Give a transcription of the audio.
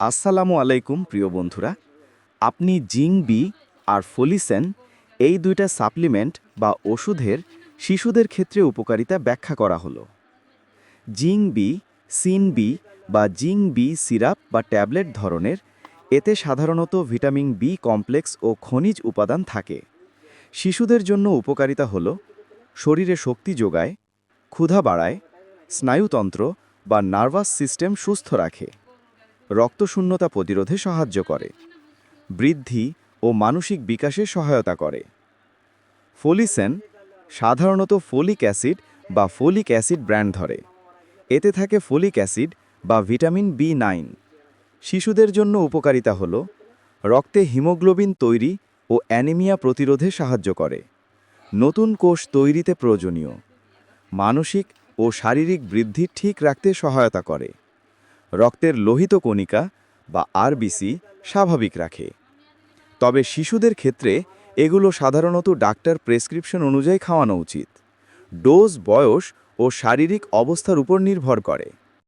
আসসালামু আলাইকুম, প্রিয় বন্ধুরা। আপনি জিং, বি আর ফলিসেন এই দুইটা সাপ্লিমেন্ট বা ওষুধের শিশুদের ক্ষেত্রে উপকারিতা ব্যাখ্যা করা হলো। জিং, বি, সিন, বি বা জিং, বি সিরাপ বা ট্যাবলেট ধরনের এতে সাধারণত ভিটামিন বি কমপ্লেক্স ও খনিজ উপাদান থাকে। শিশুদের জন্য উপকারিতা হল শরীরে শক্তি যোগায়, ক্ষুধা বাড়ায়, স্নায়ুতন্ত্র বা নার্ভাস সিস্টেম সুস্থ রাখে। রক্তশূন্যতা প্রতিরোধে সাহায্য করে, বৃদ্ধি ও মানসিক বিকাশে সহায়তা করে। ফলিসেন সাধারণত ফোলিক অ্যাসিড বা ফোলিক অ্যাসিড ব্র্যান্ড ধরে। এতে থাকে ফোলিক অ্যাসিড বা ভিটামিন বি নাইন। শিশুদের জন্য উপকারিতা হল, রক্তে হিমোগ্লোবিন তৈরি ও অ্যানিমিয়া প্রতিরোধে সাহায্য করে। নতুন কোষ তৈরিতে প্রয়োজনীয়। মানসিক ও শারীরিক বৃদ্ধি ঠিক রাখতে সহায়তা করে। রক্তের লোহিত কণিকা বা আরবিসি স্বাভাবিক রাখে। তবে শিশুদের ক্ষেত্রে এগুলো সাধারণত ডাক্তার প্রেসক্রিপশন অনুযায়ী খাওয়ানো উচিত। ডোজ, বয়স ও শারীরিক অবস্থার উপর নির্ভর করে।